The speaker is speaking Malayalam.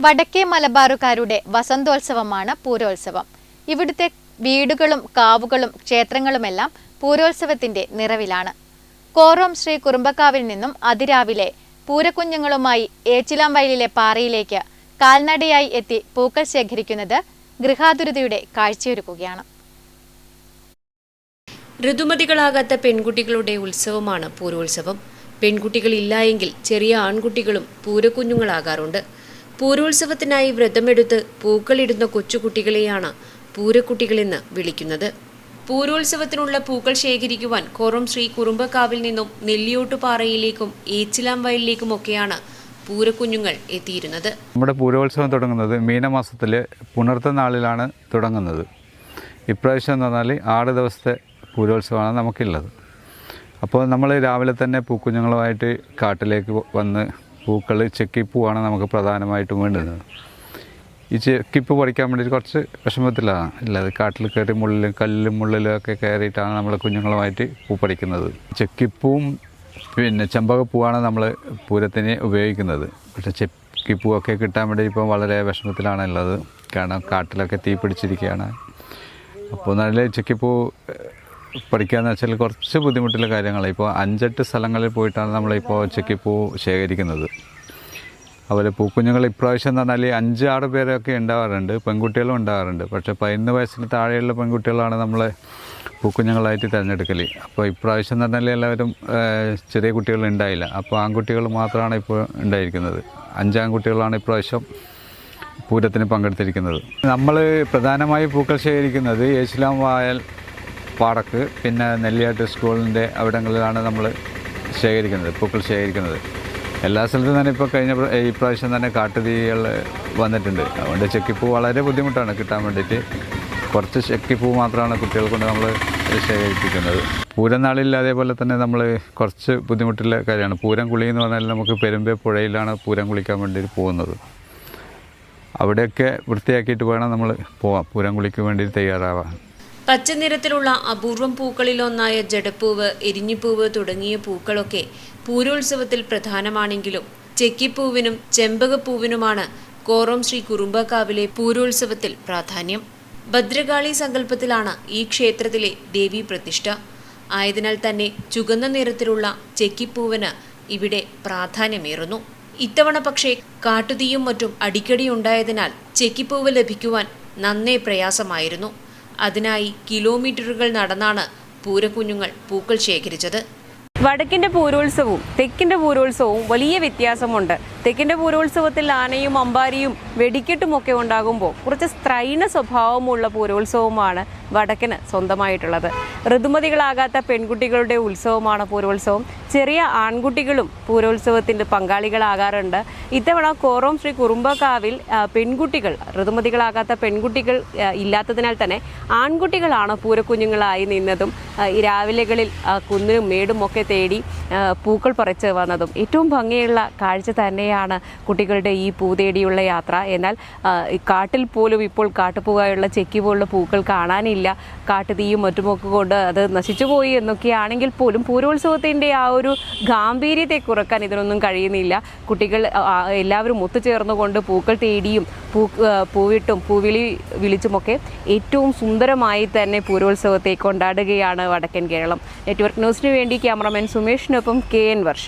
വടക്കേ മലബാറുകാരുടെ വസന്തോത്സവമാണ് പൂരോത്സവം. ഇവിടുത്തെ വീടുകളും കാവുകളും ക്ഷേത്രങ്ങളുമെല്ലാം പൂരോത്സവത്തിന്റെ നിറവിലാണ്. കോറോം ശ്രീ കുറുമ്പക്കാവിൽ നിന്നും അതിരാവിലെ പൂരക്കുഞ്ഞുങ്ങളുമായി ഏച്ചിലാംവയലിലെ പാറയിലേക്ക് കാൽനടയായി എത്തി പൂക്കൾ ശേഖരിക്കുന്നത് ഗൃഹാതുരതയുടെ കാഴ്ചയൊരുക്കുകയാണ്. ഋതുമതികളാകാത്ത പെൺകുട്ടികളുടെ ഉത്സവമാണ് പൂരോത്സവം. പെൺകുട്ടികളില്ലായെങ്കിൽ ചെറിയ ആൺകുട്ടികളും പൂരക്കുഞ്ഞുങ്ങളാകാറുണ്ട്. പൂരോത്സവത്തിനായി വ്രതമെടുത്ത് പൂക്കളിടുന്ന കൊച്ചുകുട്ടികളെയാണ് പൂരക്കുട്ടികളെന്ന് വിളിക്കുന്നത്. പൂരോത്സവത്തിനുള്ള പൂക്കൾ ശേഖരിക്കുവാൻ കോറം ശ്രീ കുറുമ്പക്കാവിൽ നിന്നും നെല്ലിയോട്ടുപാറയിലേക്കും ഏച്ചിലാം വയലിലേക്കുമൊക്കെയാണ് പൂരക്കുഞ്ഞുങ്ങൾ എത്തിയിരുന്നത്. നമ്മുടെ പൂരോത്സവം തുടങ്ങുന്നത് മീനമാസത്തിലെ പുണർത്ത നാളിലാണ് തുടങ്ങുന്നത്. ഇപ്രാവശ്യം എന്ന് പറഞ്ഞാൽ ആറ് ദിവസത്തെ പൂരോത്സവമാണ് നമുക്കുള്ളത്. അപ്പോൾ നമ്മൾ രാവിലെ തന്നെ പൂക്കുഞ്ഞുങ്ങളുമായിട്ട് കാട്ടിലേക്ക് വന്ന് പൂക്കൾ ചെക്കിപ്പൂവാണ് നമുക്ക് പ്രധാനമായിട്ടും വേണ്ടുന്നത് ഈ ചെക്കിപ്പ് പറിക്കാൻ വേണ്ടിയിട്ട് കുറച്ച് വിഷമത്തിലാണ്. ഉള്ളത് കാട്ടിൽ കയറി മുള്ളിലും കല്ലിലും മുള്ളിലും ഒക്കെ കയറിയിട്ടാണ് നമ്മൾ കുഞ്ഞുങ്ങളുമായിട്ട് പൂ പറിക്കുന്നത് ചെക്കിപ്പൂവും പിന്നെ ചെമ്പകപ്പൂവാണ് നമ്മൾ പൂരത്തിന് ഉപയോഗിക്കുന്നത്. പക്ഷേ ചെക്കിപ്പൂവൊക്കെ കിട്ടാൻ വേണ്ടി ഇപ്പം വളരെ വിഷമത്തിലാണ് ഉള്ളത്. കാരണം കാട്ടിലൊക്കെ തീ പിടിച്ചിരിക്കുകയാണ്. അപ്പോൾ നല്ല ചെക്കിപ്പൂ പഠിക്കാന്ന് വെച്ചാൽ കുറച്ച് ബുദ്ധിമുട്ടുള്ള കാര്യങ്ങളാണ് ഇപ്പോൾ അഞ്ചെട്ട് സ്ഥലങ്ങളിൽ പോയിട്ടാണ് നമ്മളിപ്പോൾ ചെക്കിപ്പൂ ശേഖരിക്കുന്നത്. അതുപോലെ പൂക്കുഞ്ഞുങ്ങൾ ഇപ്രാവശ്യം എന്ന് പറഞ്ഞാൽ അഞ്ച് ആറ് പേരൊക്കെ ഉണ്ടാവാറുണ്ട് പെൺകുട്ടികളും ഉണ്ടാവാറുണ്ട്. പക്ഷേ പതിനൊന്ന് വയസ്സിന് താഴെയുള്ള പെൺകുട്ടികളാണ് നമ്മൾ പൂക്കുഞ്ഞുങ്ങളായിട്ട് തിരഞ്ഞെടുക്കൽ അപ്പോൾ ഇപ്രാവശ്യം എന്ന് പറഞ്ഞാൽ എല്ലാവരും ചെറിയ കുട്ടികൾ ഉണ്ടായില്ല. അപ്പോൾ ആൺകുട്ടികൾ മാത്രമാണ് ഇപ്പോൾ ഉണ്ടായിരിക്കുന്നത്. അഞ്ചാൺകുട്ടികളാണ് ഇപ്രാവശ്യം പൂരത്തിന് പങ്കെടുത്തിരിക്കുന്നത്. നമ്മൾ പ്രധാനമായും പൂക്കൾ ശേഖരിക്കുന്നത് യേശുലാം വായൽ പാടക്ക് പിന്നെ നെല്ലിയാട്ട് സ്കൂളിന്റെ അവിടങ്ങളിലാണ് നമ്മൾ ശേഖരിക്കുന്നത് പൂക്കൾ ശേഖരിക്കുന്നത്. എല്ലാ സ്ഥലത്തും തന്നെ ഇപ്പോൾ കഴിഞ്ഞ ഈ പ്രാവശ്യം തന്നെ കാട്ടുതീകൾ വന്നിട്ടുണ്ട്. അതുകൊണ്ട് ചെക്കിപ്പൂ വളരെ ബുദ്ധിമുട്ടാണ് കിട്ടാൻ വേണ്ടിയിട്ട്. കുറച്ച് ചെക്കിപ്പൂ മാത്രമാണ് കുട്ടികൾ കൊണ്ട് നമ്മൾ ശേഖരിപ്പിക്കുന്നത്. പൂരനാളിൽ അതേപോലെ തന്നെ നമ്മൾ കുറച്ച് ബുദ്ധിമുട്ടുള്ള കാര്യമാണ്. പൂരം കുളി എന്ന് പറഞ്ഞാൽ നമുക്ക് പെരുമ്പേ പുഴയിലാണ് പൂരം കുളിക്കാൻ വേണ്ടി പോകുന്നത്. അവിടെയൊക്കെ വൃത്തിയാക്കിയിട്ട് വേണം നമ്മൾ പോവാം പൂരം കുളിക്ക് വേണ്ടി തയ്യാറാവാൻ. പച്ച നിറത്തിലുള്ള അപൂർവം പൂക്കളിലൊന്നായ ജടപ്പൂവ് എരിഞ്ഞിപ്പൂവ് തുടങ്ങിയ പൂക്കളൊക്കെ പൂരോത്സവത്തിൽ പ്രധാനമാണെങ്കിലും ചെക്കിപ്പൂവിനും ചെമ്പകപ്പൂവിനുമാണ് കോറം ശ്രീ കുറുമ്പക്കാവിലെ പൂരോത്സവത്തിൽ പ്രാധാന്യം. ഭദ്രകാളി സങ്കല്പത്തിലാണ് ഈ ക്ഷേത്രത്തിലെ ദേവി പ്രതിഷ്ഠ. ആയതിനാൽ തന്നെ ചുവന്ന നിറത്തിലുള്ള ചെക്കിപ്പൂവിന് ഇവിടെ പ്രാധാന്യമേറുന്നു. ഇത്തവണ പക്ഷേ കാട്ടുതീയും മറ്റും അടിക്കടി ഉണ്ടായതിനാൽ ചെക്കിപ്പൂവ് ലഭിക്കുവാൻ നന്നേ പ്രയാസമായിരുന്നു. അതിനായി കിലോമീറ്ററുകൾ നടന്നാണ് പൂരക്കുഞ്ഞുങ്ങൾ പൂക്കൾ ശേഖരിച്ചത്. വടക്കിന്റെ പൂരോത്സവവും തെക്കിന്റെ പൂരോത്സവവും വലിയ വ്യത്യാസമുണ്ട്. തെക്കിന്റെ പൂരോത്സവത്തിൽ ആനയും അമ്പാരിയും വെടിക്കെട്ടുമൊക്കെ ഉണ്ടാകുമ്പോൾ കുറച്ച് സ്ത്രൈണ സ്വഭാവമുള്ള പൂരോത്സവമാണ് വടക്കിന് സ്വന്തമായിട്ടുള്ളത്. ഋതുമതികളാകാത്ത പെൺകുട്ടികളുടെ ഉത്സവമാണ് പൂരോത്സവം. ചെറിയ ആൺകുട്ടികളും പൂരോത്സവത്തിന്റെ പങ്കാളികളാകാറുണ്ട്. ഇത്തവണ കോറോം ശ്രീ കുറുമ്പക്കാവിൽ പെൺകുട്ടികൾ ഋതുമതികളാകാത്ത പെൺകുട്ടികൾ ഇല്ലാത്തതിനാൽ തന്നെ ആൺകുട്ടികളാണ് പൂരക്കുഞ്ഞുങ്ങളായി നിന്നതും രാവിലെകളിൽ കുന്നിനും മേടും ഒക്കെ തേടി പൂക്കൾ പറിച്ച് വന്നതും. ഏറ്റവും ഭംഗിയുള്ള കാഴ്ച തന്നെയാണ് കുട്ടികളുടെ ഈ പൂ തേടിയുള്ള യാത്ര. എന്നാൽ കാട്ടിൽ പോലും ഇപ്പോൾ കാട്ടുപൂവായുള്ള ചെക്കി പോലുള്ള പൂക്കൾ കാണാനില്ല. കാട്ടുതീയും മറ്റുമൊക്കെ കൊണ്ട് അത് നശിച്ചുപോയി എന്നൊക്കെയാണെങ്കിൽ പോലും പൂരോത്സവത്തിന്റെ ആ ഒരു ഗാംഭീര്യത്തെ കുറയ്ക്കാൻ ഇതിനൊന്നും കഴിയുന്നില്ല. കുട്ടികൾ എല്ലാവരും ഒത്തുചേർന്നുകൊണ്ട് പൂക്കൾ തേടിയും പൂ പൂവിട്ടും പൂവിളി വിളിച്ചുമൊക്കെ ഏറ്റവും സുന്ദരമായി തന്നെ പൂരോത്സവത്തെ കൊണ്ടാടുകയാണ് വടക്കൻ കേരളം. നെറ്റ്വർക്ക് ന്യൂസിന് വേണ്ടി ക്യാമറമാൻ സുമേഷിനൊപ്പം കെ എൻ വർഷ.